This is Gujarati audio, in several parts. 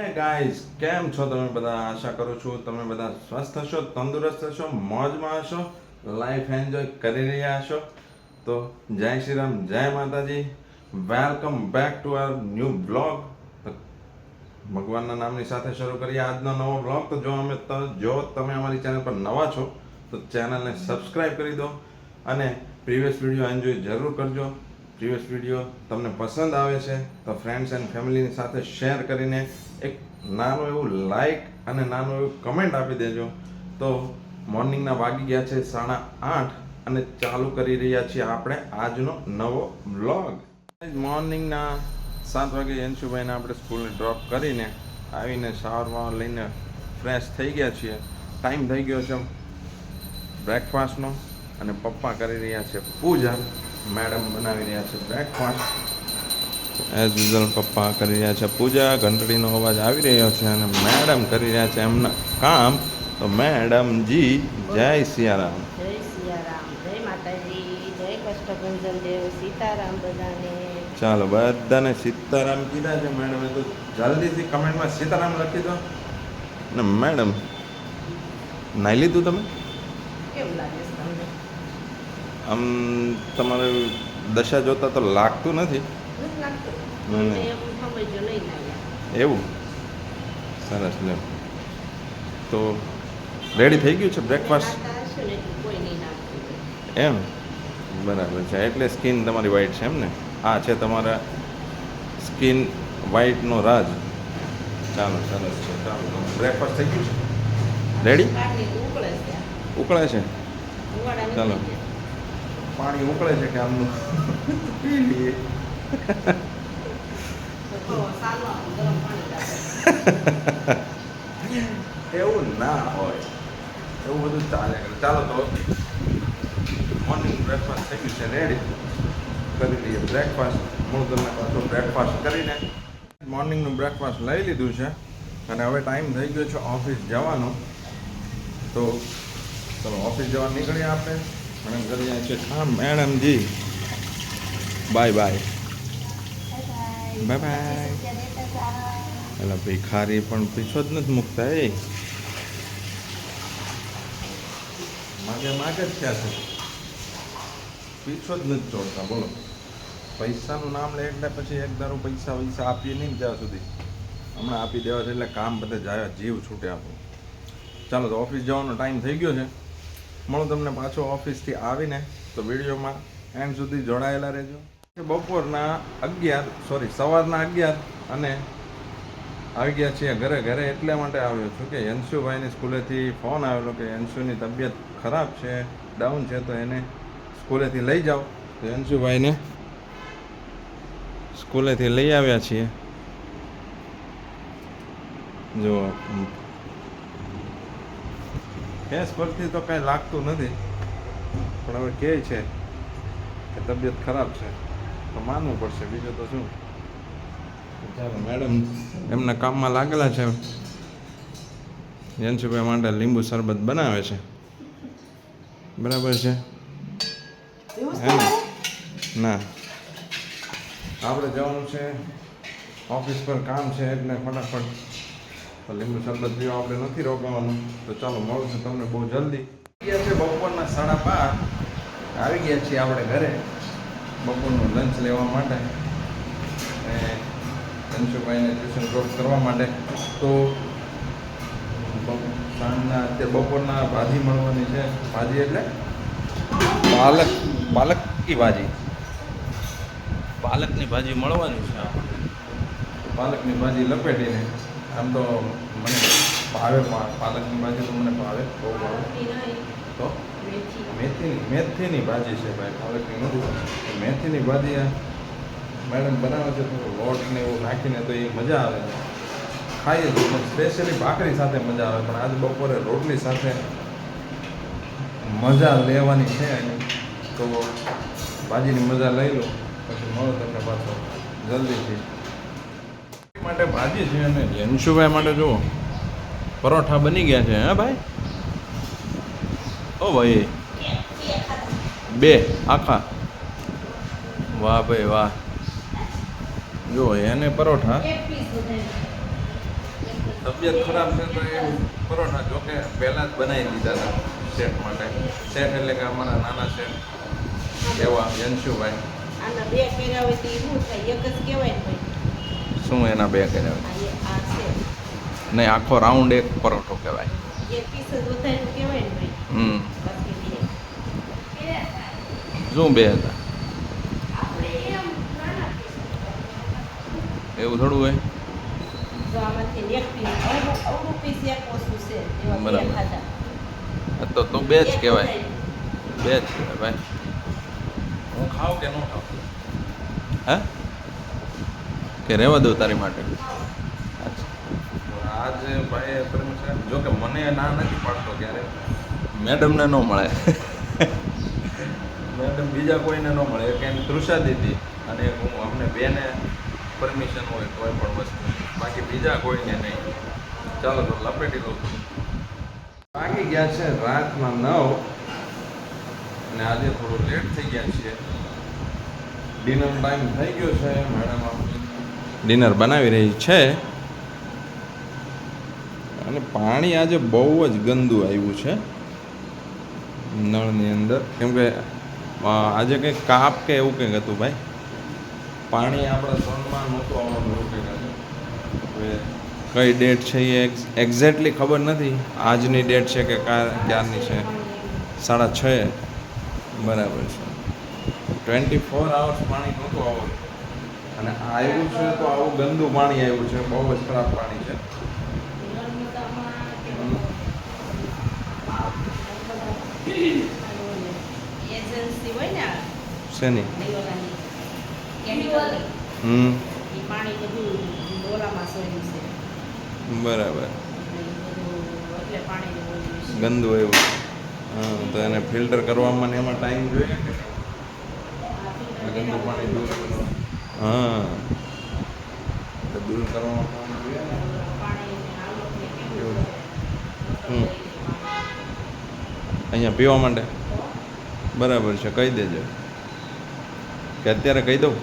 હે ગાઈસ કેમ છો તમે બધા? આશા કરું છું તમે બધા સ્વસ્થ હશો, તંદુરસ્ત હશો, મોજમાં હશો લાઈફ એન્જોય કરી રહ્યા હશો. તો જય શ્રી રામ, જય Mataji. Welcome back to our new blog ભગવાનના નામની સાથે શરૂ કરીએ આજનો નવો બ્લોગ તો જો અમે જો તમે અમારી ચેનલ પર નવા છો, તો ચેનલને સબસ્ક્રાઈબ કરી દો અને પ્રીવિયસ વીડિયો એન્જોય જરૂર કરજો. પ્રીવિયસ વીડિયો તમને પસંદ આવે છે, તો ફ્રેન્ડ્સ એન્ડ ફેમિલીની સાથે શેર કરીને એક નાનું એવું લાઈક અને નાનું એવું કમેન્ટ આપી દેજો. તો મોર્નિંગના વાગી ગયા છે સાડા આઠ અને ચાલુ કરી રહ્યા છીએ આપણે આજનો નવો બ્લોગ મોર્નિંગના સાત વાગે યંશુભાઈને આપણે સ્કૂલને ડ્રોપ કરીને આવીને શાવરમાં લઈને ફ્રેશ થઈ ગયા છીએ. ટાઈમ થઈ ગયો છે. બ્રેકફાસ્ટનો અને પપ્પા કરી રહ્યા છે પૂજા. મેડમ બનાવી રહ્યા છે બ્રેકફાસ્ટ એઝ યુઝલ પપ્પા કરી રહ્યા છે પૂજા ઘંટડીનો અવાજ આવી રહ્યો છે અને મેડમ કરી રહ્યા છે એમના કામ. તો મેડમજી જય સિયારામ. જય સિયારામ. જય માતાજી. જય કષ્ટભંજન દેવ. સીતારામ બધાને. ચાલો બધાને સીતારામ કીધા છે મેડમે. તો જલ્દીથી કમેન્ટમાં સીતારામ લખી દો. ને મેડમ નાઈ લીધું તમે? કેવું લાગે આમ તમારે દશા જોતા તો લાગતું નથી. એવું? સરસ લે તો રેડી થઈ ગયું છે બ્રેકફાસ્ટ. એમ? બરાબર છે. એટલે સ્કિન તમારી વ્હાઈટ છે એમ ને? આ છે તમારા સ્કિન વ્હાઈટનો રાજ. ચાલો સરસ છે. ચાલો બ્રેકફાસ્ટ થઈ ગયું છે? રેડી ઉકળે છે. ચાલો. પાણી ઉકળે છે કે આમનું પી લઈએ. એવું ના હોય. એવું બધું ચાલે. ચાલો તો મોર્નિંગ બ્રેકફાસ્ટ થઈ ગયું છે. રેડી કરી લઈએ બ્રેકફાસ્ટ હું તમને પાછું બ્રેકફાસ્ટ કરીને મોર્નિંગનું બ્રેકફાસ્ટ લઈ લીધું છે. અને હવે ટાઈમ થઈ ગયો છે ઓફિસ જવાનો. તો ચલો ઓફિસ જવા નીકળીએ આપણે. મેડમ કરી જાય છે. હા મેડમજી બાય બાય. બાય બાય એટલે ભિખારી પણ પીછો જ નથી મૂકતા એ. માગે માગે જ ક્યાં છે? પીછો જ નથી છોડતા બોલો. પૈસાનું નામ લે એટલે પછી એક ધારું પૈસા વૈસા આપીએ નહીં ત્યાં સુધી. હમણાં આપી દેવા છે એટલે કામ બધે જાય જીવ છૂટે આપણું. ચાલો તો ઓફિસ જવાનો ટાઈમ થઈ ગયો છે. મળું તમને પાછો ઓફિસથી આવીને તો વિડીયોમાં એન્ડ સુધી જોડાયેલા રહેજો. બપોરના અગિયાર સોરી સવારના અગિયાર અને આવી ગયા છીએ ઘરે. ઘરે એટલા માટે આવ્યો છું કે યંશુભાઈની સ્કૂલેથી ફોન આવેલો કે યંશુની તબિયત ખરાબ છે, ડાઉન છે, તો એને સ્કૂલેથી લઈ જાઓ. તો યંશુભાઈને સ્કૂલેથી લઈ આવ્યા છીએ. જો કેસ પરથી તો કાંઈ લાગતું નથી. પણ હવે કહે છે કે તબિયત ખરાબ છે તો માનવું પડશે. બીજું તો શું? ચાલો મેડમ. એમના કામમાં લાગેલા છે. યંશુભાઈ માટે લીંબુ શરબત બનાવે છે. બરાબર છે? ના. આપણે જવાનું છે. ઓફિસ પર કામ છે એટલે ફટાફટ તો લીંબુ શરબત પીવા આપણે નથી રોકાવાનું. તો ચાલો મળશે તમને બહુ જલ્દી. ગયા છે બપોરના સાડા બાર. આવી ગયા છીએ આપણે ઘરે. બપોરનું લંચ લેવા માટે. અને ધનસુભાઈને ટ્યુશન ડ્રોપ કરવા માટે. તો સાંજના અત્યારે બપોરના ભાજી મળવાની છે. ભાજી એટલે? પાલક પાલકની ભાજી. પાલકની ભાજી મળવાની છે. પાલકની ભાજી લપેટીને. આમ તો મને ભાવે પાલકની ભાજી તો મને ભાવે, બહુ ભાવે. તો? મેથી. મેથીની ભાજી છે ભાઈ, પાલકની નથી. મેથીની ભાજી મેડમ બનાવે છે તો લોટ ને એવું નાખીને તો એ મજા આવે. ખાઈએ છીએ સ્પેશિયલી ભાખરી સાથે મજા આવે, પણ આજ બપોરે રોટલી સાથે મજા લેવાની છે એની. તો ભાજીની મજા લઈ લો, પછી મળો તમને પાછો. જલ્દીથી. માટે ભાજી છે અને યંશુભાઈ માટે જુઓ, પરોઠા બની ગયા છે, હા ભાઈ? ઓ ભાઈ, બે આખા. વાહ ભાઈ વાહ. જો એને પરોઠા. તબિયત ખરાબ છે તો એ પરોઠા જો કે પહેલાં જ બનાવી દીધા હતા શેઠ માટે. શેઠ એટલે કે અમારા નાના શેઠ એવા જનશુભાઈ બે હોય તો એવું થાય? એક જ કહેવાય ભાઈ. શું એના બે છે નહીં આખો રાઉન્ડ એક પરોઠો કહેવાય. કહેવાય હમ. શું બે હતા? એવું થોડું હોય? બરાબર. તો તો બે જ કહેવાય. બે જ કહેવાય ભાઈ. હું ખાઉં કે ન ખાઉં? હે? કે રહેવા દઉં તારી માટે? આજે ભાઈ પરમેશ્વર જો કે મને ના નથી પાડતો ક્યારે. મેડમને ન મળે. મેડમ બીજા કોઈને ન મળે એક એમ તૃષા દીદી અને હું અમને બેને પરમિશન હોય કોઈ પણ વસ્તુ બાકી બીજા કોઈને નહીં. ચાલો તો લપેટી લઉં બાકી ગયા છે રાતના નવ અને આજે થોડું લેટ થઈ ગયા છીએ. ડિનર ટાઈમ થઈ ગયો છે મેડમ ડિનર બનાવી રહી છે. અને પાણી આજે બહુ જ ગંદુ આવ્યું છે. નળની અંદર. કેમ કે આજે કંઈક કાપ કે એવું કંઈક હતું ભાઈ. પાણી આપણા ઝોનમાં નહોતું આવવાનું એવું કંઈક કઈ ડેટ છે એ એક્ઝેક્ટલી ખબર નથી. આજની ડેટ છે કે ક્યારની છે? સાડા છ બરાબર છે. ટ્વેન્ટી ફોર આવર્સ પાણી નહોતું આવતું અને આવ્યું છે તો આવું ગંદુ પાણી આવ્યું છે બહુ જ ખરાબ પાણી છે. શેની? હમ. બરાબર. ગંદુ આવ્યું હા તો એને ફિલ્ટર કરવામાં ને એમાં ટાઈમ જોઈએ ગંદુ પાણી દૂર હા. દૂર કરવામાં. અહીંયા પીવા માટે બરાબર છે કહી દેજો. કે અત્યારે કહી દઉં?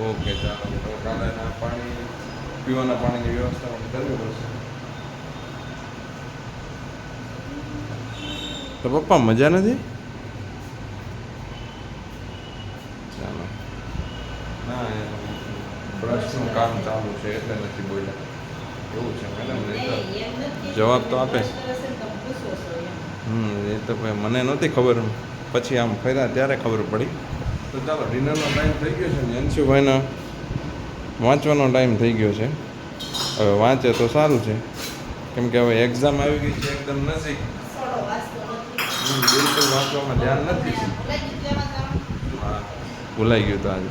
ઓકે ચાલો. તો કાલે ના પાણી પીવાના પાણીની વ્યવસ્થા કરવી પડશે. તો પપ્પા મજા નથી? ચાલો ના બ્રશનું કામ ચાલુ છે એટલે નથી બોલ્યા એવું છે મેડમ. જવાબ તો આપે. હમ એ તો મને નહોતી ખબર પછી આમ ફર્યા ત્યારે ખબર પડી તો ચાલો ડિનરનો ટાઈમ થઈ ગયો છે ને અંશુભાઈનો વાંચવાનો ટાઈમ થઈ ગયો છે હવે વાંચે તો સારું છે કેમ કે હવે એક્ઝામ આવી ગઈ છે એકદમ નજીક નથી. હમ, બિલકુલ વાંચવામાં ધ્યાન નથી ભૂલાઈ ગયું તો આજે.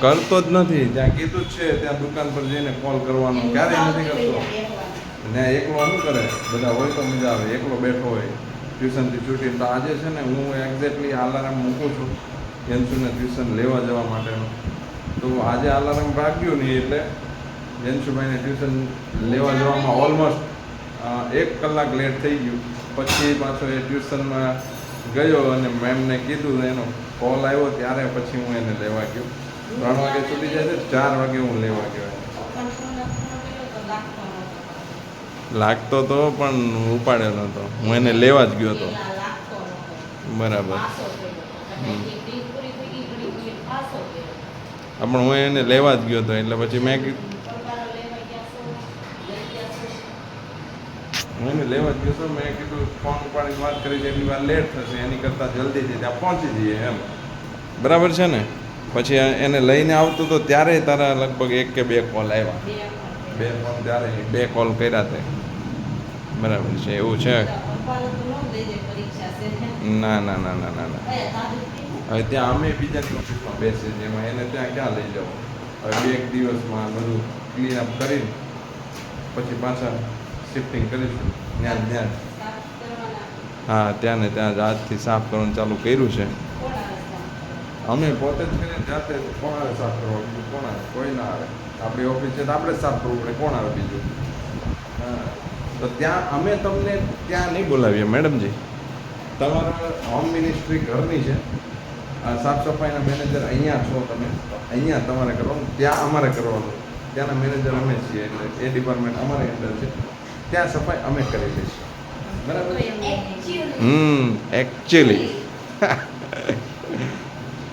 કરતો જ નથી. ત્યાં કીધું જ છે ત્યાં દુકાન પર જઈને કોલ કરવાનો. ક્યારેય નથી કરતો. ને એકલો શું કરે. બધા હોય તો મજા આવે. એકલો બેઠો હોય. ટ્યુશનથી છૂટીને તો આજે છે ને હું એક્ઝેક્ટલી અલાર્મ મૂકું છું યંશુને ટ્યુશન લેવા જવા માટેનું. તો આજે આલારામ ભાગ્યું નહીં એટલે જેન્સુભાઈને ટ્યુશન લેવા જવામાં ઓલમોસ્ટ એક કલાક લેટ થઈ ગયું. પછી પાછો એ ટ્યુશનમાં ગયો અને મેમને કીધું એનો કોલ આવ્યો ત્યારે પછી હું એને લેવા ગયો. ત્રણ વાગે છૂટી જાય છે, ચાર વાગે હું લેવા ગયો. લાગતો તો, પણ ઉપાડ્યો નતો. હું એને લેવા જ ગયો હતો. બરાબર. પણ હું એને લેવા જ ગયો હતો એટલે પછી મેં કીધું પરબારો લેવા ગયા છો, લઈ ગયા છો. હું એને લેવા જ ગયો મેં કીધું ફોન ઉપાડીને વાત કરી છે એટલી વાર લેટ થશે એની કરતાં જલ્દીથી ત્યાં પહોંચી જઈએ એમ. બરાબર છે ને? પછી એને લઈને આવતો તો ત્યારે તારા લગભગ એક કે બે કોલ આવ્યા. બે ફોન ત્યારે બે કોલ કર્યા તે. બરાબર છે એવું છે? ન. ના? ના ના ના ના? હવે ત્યાં અમે બીજાની ઓફિસમાં બેસીએ છીએ એમાં એને ત્યાં ક્યાં લઈ જાઓ હવે બે એક દિવસમાં બધું ક્લીન અપ કરીને પછી પાછા શિફ્ટિંગ કરીશું. ત્યાં ત્યાં હા ત્યાં ને ત્યાં આજથી સાફ કરવાનું ચાલુ કર્યું છે? અમે પોતે જ કરીને જાતે કોણ આવે સાફ કરવા બીજું કોણ આવે? કોઈ ના આવે. આપણી ઓફિસ છે તો આપણે જ સાફ કરવું પડે. કોણ આવે બીજું? હા. તો ત્યાં અમે તમને ત્યાં નહીં બોલાવીએ મેડમજી. તમારા હોમ મિનિસ્ટ્રી ઘરની છે. આ સાફ સફાઈના મેનેજર અહીંયા છો તમે. અહીંયા તમારે કરવાનું ત્યાં અમારે કરવાનું. ત્યાંના મેનેજર અમે છીએ એટલે એ ડિપાર્ટમેન્ટ અમારી અંદર છે. ત્યાં સફાઈ અમે કરી લઈશું. બરાબર? હમ એકચ્યુઅલી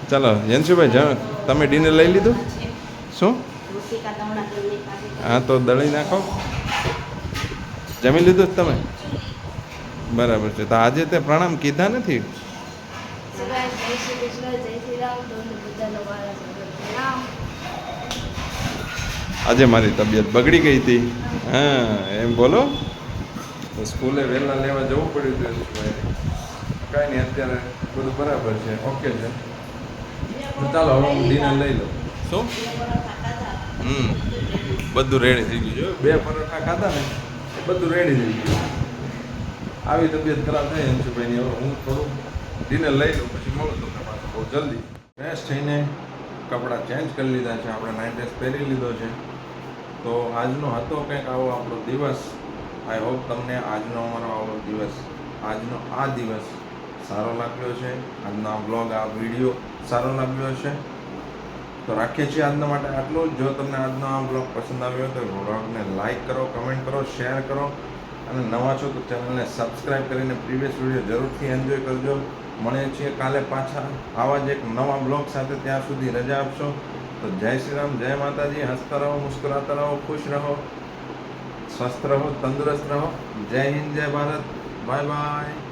ચાલો જનશુભાઈ તમે ડિનર લઈ લીધું? શું? હા તો દળી નાખો. જમી લીધું તમે? બરાબર છે. તો આજે તે પ્રણામ કીધા નથી? આજે મારી તબિયત બગડી ગઈ હતી. હા, એમ બોલો. સ્કૂલે વહેલા લેવા જવું પડ્યું હતું કાંઈ નહીં, અત્યારે બધું બરાબર છે, ઓકે છે. ચાલો, હવે હું ડિનર લઈ લઉં. શું? હમ, બધું રેડી થઈ ગયું છે. બે પરોઠા ખાધા ને, એ બધું રેડી થઈ ગયું. આવી તબિયત ખરાબ થઈ અંશુભાઈની હવે હું થોડું ડિનર લઈ લઉં, પછી મળું તમને પાછું બહુ જલ્દી. ફ્રેશ થઈને કપડાં ચેન્જ કરી લીધા છે. આપણે નાઇટ ડ્રેસ પહેરી લીધો છે. તો આજનો હતો કંઈક આવો આપણો દિવસ. આઈ હોપ તમને આજનો અમારો આવો દિવસ, આજનો આ દિવસ સારો લાગ્યો છે આજનો આ બ્લોગ આ વીડિયો સારો લાગ્યો છે તો રાખીએ છીએ આજના માટે આટલું જો. તમને આજનો આ બ્લોગ પસંદ આવ્યો તો બ્લોગને લાઇક કરો કમેન્ટ કરો શેર કરો. અને નવા છો તો ચેનલને સબસ્ક્રાઈબ કરીને પ્રીવિયસ વીડિયો જરૂરથી એન્જોય કરજો. મળીએ છીએ કાલે પાછા. આવા જ એક નવા બ્લોગ સાથે ત્યાં સુધી રજા આપશો. તો જય શ્રી રામ જય માતાજી, હસતા રહો, મુસ્કુરાતા રહો, ખુશ રહો, સ્વસ્થ રહો, તંદુરસ્ત રહો. જય હિન્દ, જય ભારત. Bye bye.